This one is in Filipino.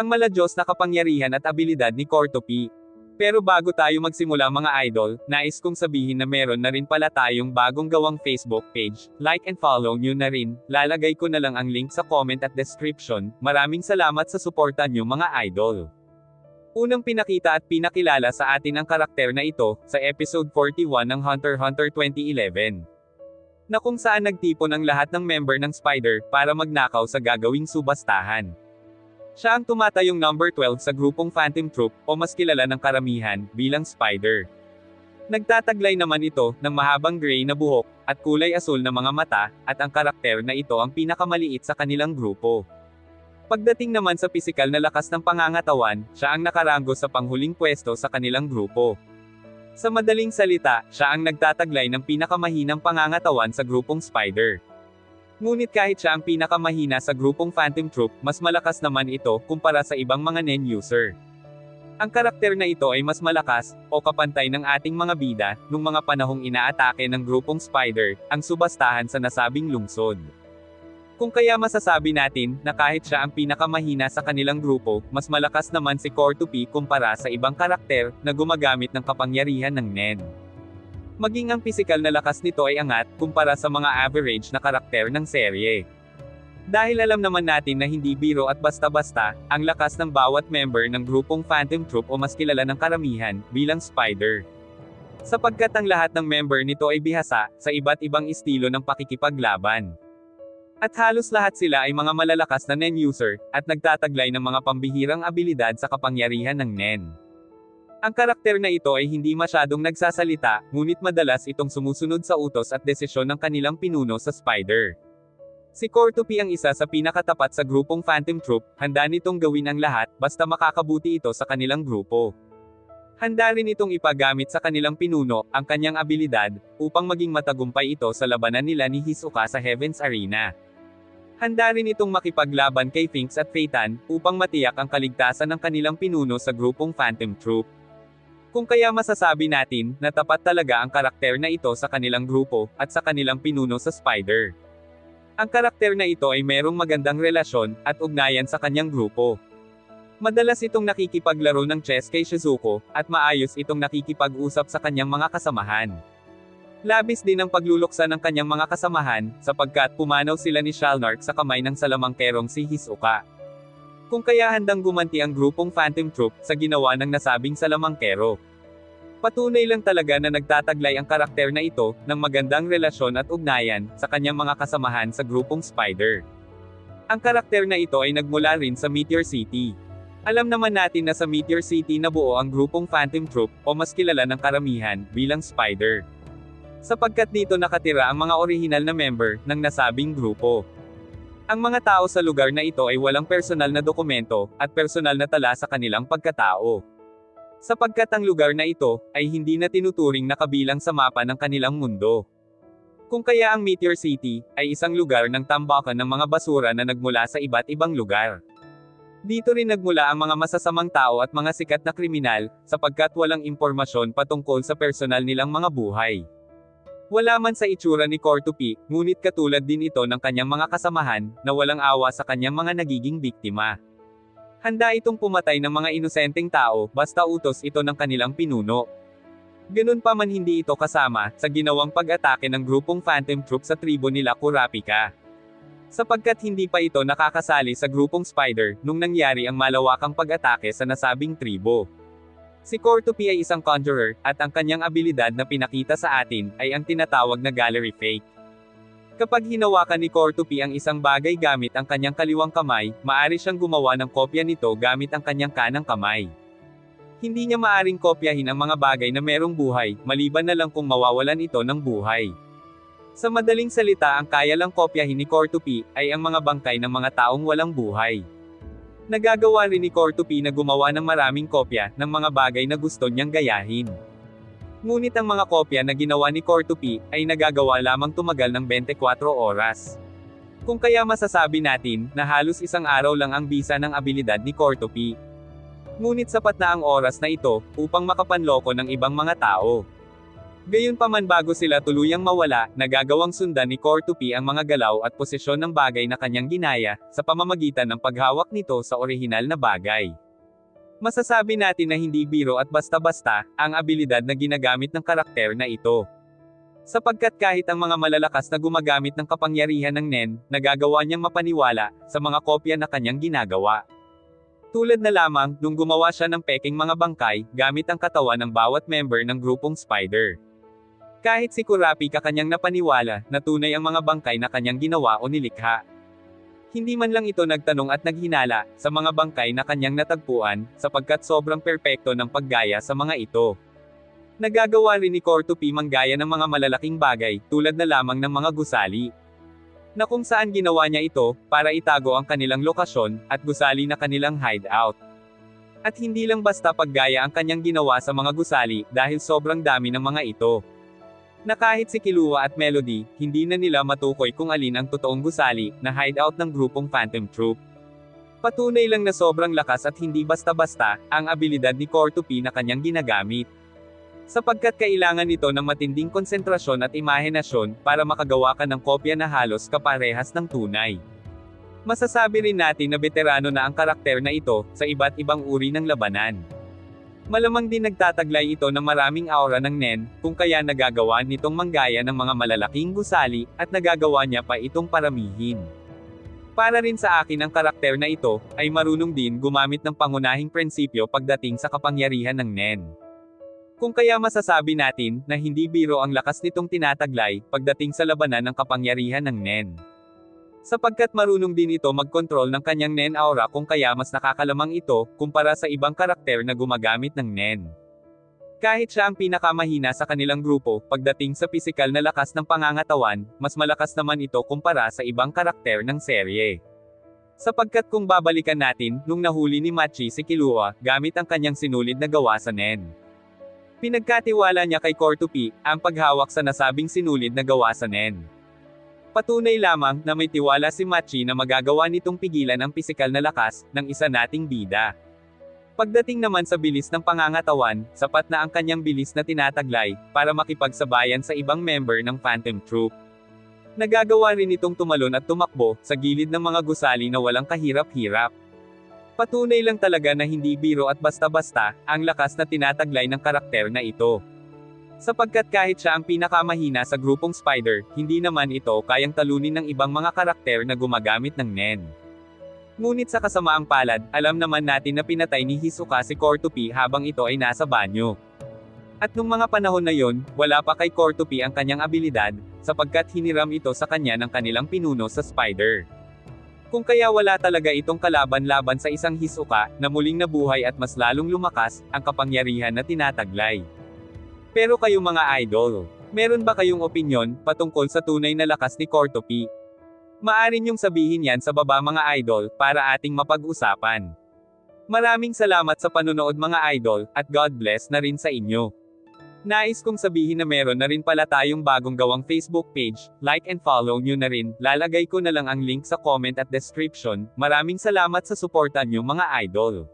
Ang maladyos na kapangyarihan at abilidad ni Cortopi. Pero bago tayo magsimula mga idol, nais kong sabihin na meron na rin pala tayong bagong gawang Facebook page. Like and follow nyo na rin. Lalagay ko na lang ang link sa comment at description. Maraming salamat sa suporta nyo mga idol. Unang pinakita at pinakilala sa atin ang karakter na ito, sa episode 41 ng Hunter Hunter 2011. Na kung saan nagtipon ang lahat ng member ng Spider, para magnakaw sa gagawing subastahan. Siya ang tumatayong number 12 sa grupong Phantom Troop, o mas kilala ng karamihan, bilang Spider. Nagtataglay naman ito, ng mahabang gray na buhok, at kulay asul na mga mata, at ang karakter na ito ang pinakamaliit sa kanilang grupo. Pagdating naman sa pisikal na lakas ng pangangatawan, siya ang nakaranggo sa panghuling pwesto sa kanilang grupo. Sa madaling salita, siya ang nagtataglay ng pinakamahinang pangangatawan sa grupong Spider. Ngunit kahit siya ang pinakamahina sa grupong Phantom Troop, mas malakas naman ito kumpara sa ibang mga NEN-user. Ang karakter na ito ay mas malakas, o kapantay ng ating mga bida, nung mga panahong inaatake ng grupong Spider, ang subastahan sa nasabing lungsod. Kung kaya masasabi natin, na kahit siya ang pinakamahina sa kanilang grupo, mas malakas naman si Cortupi kumpara sa ibang karakter, na gumagamit ng kapangyarihan ng NEN. Maging ang pisikal na lakas nito ay angat, kumpara sa mga average na karakter ng serye. Dahil alam naman natin na hindi biro at basta-basta, ang lakas ng bawat member ng grupong Phantom Troop o mas kilala ng karamihan, bilang Spider. Sapagkat ang lahat ng member nito ay bihasa, sa iba't ibang estilo ng pakikipaglaban. At halos lahat sila ay mga malalakas na NEN user, at nagtataglay ng mga pambihirang abilidad sa kapangyarihan ng NEN. Ang karakter na ito ay hindi masyadong nagsasalita, ngunit madalas itong sumusunod sa utos at desisyon ng kanilang pinuno sa Spider. Si Cortupi ang isa sa pinakatapat sa grupong Phantom Troop, handa nitong gawin ang lahat, basta makakabuti ito sa kanilang grupo. Handa rin itong ipagamit sa kanilang pinuno, ang kanyang abilidad, upang maging matagumpay ito sa labanan nila ni Hisoka sa Heaven's Arena. Handa rin itong makipaglaban kay Finks at Phaeton, upang matiyak ang kaligtasan ng kanilang pinuno sa grupong Phantom Troop. Kung kaya masasabi natin, na tapat talaga ang karakter na ito sa kanilang grupo, at sa kanilang pinuno sa Spider. Ang karakter na ito ay merong magandang relasyon, at ugnayan sa kanyang grupo. Madalas itong nakikipaglaro ng chess kay Shizuko, at maayos itong nakikipag-usap sa kanyang mga kasamahan. Labis din ang pagluluksa ng kanyang mga kasamahan, sapagkat pumanaw sila ni Shalnark sa kamay ng salamangkerong si Hisoka. Kung kaya handang gumanti ang grupong Phantom Troop sa ginawa ng nasabing salamangkero. Patunay lang talaga na nagtataglay ang karakter na ito ng magandang relasyon at ugnayan sa kanyang mga kasamahan sa grupong Spider. Ang karakter na ito ay nagmula rin sa Meteor City. Alam naman natin na sa Meteor City nabuo ang grupong Phantom Troop o mas kilala ng karamihan bilang Spider. Sapagkat dito nakatira ang mga orihinal na member ng nasabing grupo. Ang mga tao sa lugar na ito ay walang personal na dokumento, at personal na tala sa kanilang pagkatao. Sapagkat ang lugar na ito, ay hindi na tinuturing na kabilang sa mapa ng kanilang mundo. Kung kaya ang Meteor City, ay isang lugar ng tambakan ng mga basura na nagmula sa iba't ibang lugar. Dito rin nagmula ang mga masasamang tao at mga sikat na kriminal, sapagkat walang impormasyon patungkol sa personal nilang mga buhay. Wala man sa itsura ni Cortupi, ngunit katulad din ito ng kanyang mga kasamahan, na walang awa sa kanyang mga nagiging biktima. Handa itong pumatay ng mga inosenteng tao, basta utos ito ng kanilang pinuno. Ganun pa man hindi ito kasama, sa ginawang pag-atake ng grupong Phantom Troop sa tribo nila Kurapika. Sapagkat hindi pa ito nakakasali sa grupong Spider, nung nangyari ang malawakang pag-atake sa nasabing tribo. Si Cortupi ay isang conjurer, at ang kanyang abilidad na pinakita sa atin, ay ang tinatawag na gallery fake. Kapag hinawakan ni Cortupi ang isang bagay gamit ang kanyang kaliwang kamay, maari siyang gumawa ng kopya nito gamit ang kanyang kanang kamay. Hindi niya maaring kopyahin ang mga bagay na merong buhay, maliban na lang kung mawawalan ito ng buhay. Sa madaling salita ang kaya lang kopyahin ni Cortupi, ay ang mga bangkay ng mga taong walang buhay. Nagagawa rin ni Cortupi na gumawa ng maraming kopya ng mga bagay na gusto niyang gayahin. Ngunit ang mga kopya na ginawa ni Cortupi ay nagagawa lamang tumagal ng 24 oras. Kung kaya masasabi natin na halos isang araw lang ang bisa ng abilidad ni Cortupi. Ngunit sapat na ang oras na ito upang makapanloko ng ibang mga tao. Gayunpaman bago sila tuluyang mawala, nagagawang sundan ni Cortupi ang mga galaw at posisyon ng bagay na kanyang ginaya, sa pamamagitan ng paghawak nito sa orihinal na bagay. Masasabi natin na hindi biro at basta-basta, ang abilidad na ginagamit ng karakter na ito. Sapagkat kahit ang mga malalakas na gumagamit ng kapangyarihan ng Nen, nagagawa niyang mapaniwala, sa mga kopya na kanyang ginagawa. Tulad na lamang, nung gumawa siya ng peking mga bangkay, gamit ang katawan ng bawat member ng grupong Spider. Kahit si Kurapi kakanyang napaniwala, na tunay ang mga bangkay na kanyang ginawa o nilikha. Hindi man lang ito nagtanong at naghinala, sa mga bangkay na kanyang natagpuan, sapagkat sobrang perpekto ng paggaya sa mga ito. Nagagawa rin ni Cortupi manggaya ng mga malalaking bagay, tulad na lamang ng mga gusali. Na kung saan ginawa niya ito, para itago ang kanilang lokasyon, at gusali na kanilang hideout. At hindi lang basta paggaya ang kanyang ginawa sa mga gusali, dahil sobrang dami ng mga ito. Na kahit si Kilua at Melody, hindi na nila matukoy kung alin ang totoong gusali, na hideout ng grupong Phantom Troop. Patunay lang na sobrang lakas at hindi basta-basta, ang abilidad ni Cortupi na kanyang ginagamit. Sapagkat kailangan nito ng matinding konsentrasyon at imahinasyon, para makagawa ka ng kopya na halos kaparehas ng tunay. Masasabi rin natin na veterano na ang karakter na ito, sa iba't ibang uri ng labanan. Malamang din nagtataglay ito ng maraming aura ng Nen, kung kaya nagagawa nitong manggaya ng mga malalaking gusali, at nagagawa niya pa itong paramihin. Para rin sa akin ang karakter na ito, ay marunong din gumamit ng pangunahing prinsipyo pagdating sa kapangyarihan ng Nen. Kung kaya masasabi natin, na hindi biro ang lakas nitong tinataglay, pagdating sa labanan ng kapangyarihan ng Nen. Sapagkat marunong din ito mag-control ng kanyang Nen aura kung kaya mas nakakalamang ito, kumpara sa ibang karakter na gumagamit ng Nen. Kahit siya ang pinakamahina sa kanilang grupo, pagdating sa pisikal na lakas ng pangangatawan, mas malakas naman ito kumpara sa ibang karakter ng serye. Sapagkat kung babalikan natin, nung nahuli ni Machi si Kilua, gamit ang kanyang sinulid na gawa sa Nen. Pinagkatiwala niya kay Cortupi, ang paghawak sa nasabing sinulid na gawa sa Nen. Patunay lamang na may tiwala si Machi na magagawa nitong pigilan ang pisikal na lakas ng isa nating bida. Pagdating naman sa bilis ng pangangatawan, sapat na ang kanyang bilis na tinataglay para makipagsabayan sa ibang member ng Phantom Troop. Nagagawa rin itong tumalon at tumakbo sa gilid ng mga gusali na walang kahirap-hirap. Patunay lang talaga na hindi biro at basta-basta ang lakas na tinataglay ng karakter na ito. Sapagkat kahit siya ang pinakamahina sa grupong Spider, hindi naman ito kayang talunin ng ibang mga karakter na gumagamit ng Nen. Ngunit sa kasamaang palad, alam naman natin na pinatay ni Hisoka si Cortupi habang ito ay nasa banyo. At nung mga panahon na yon, wala pa kay Cortupi ang kanyang abilidad, sapagkat hiniram ito sa kanya ng kanilang pinuno sa Spider. Kung kaya wala talaga itong kalaban-laban sa isang Hisoka, na muling nabuhay at mas lalong lumakas, ang kapangyarihan na tinataglay. Pero kayo mga idol, meron ba kayong opinyon, patungkol sa tunay na lakas ni Cortopi? Maaari niyong sabihin yan sa baba mga idol, para ating mapag-usapan. Maraming salamat sa panonood mga idol, at God bless na rin sa inyo. Nais kong sabihin na meron na rin pala tayong bagong gawang Facebook page, like and follow nyo na rin, lalagay ko na lang ang link sa comment at description, maraming salamat sa suporta nyo mga idol.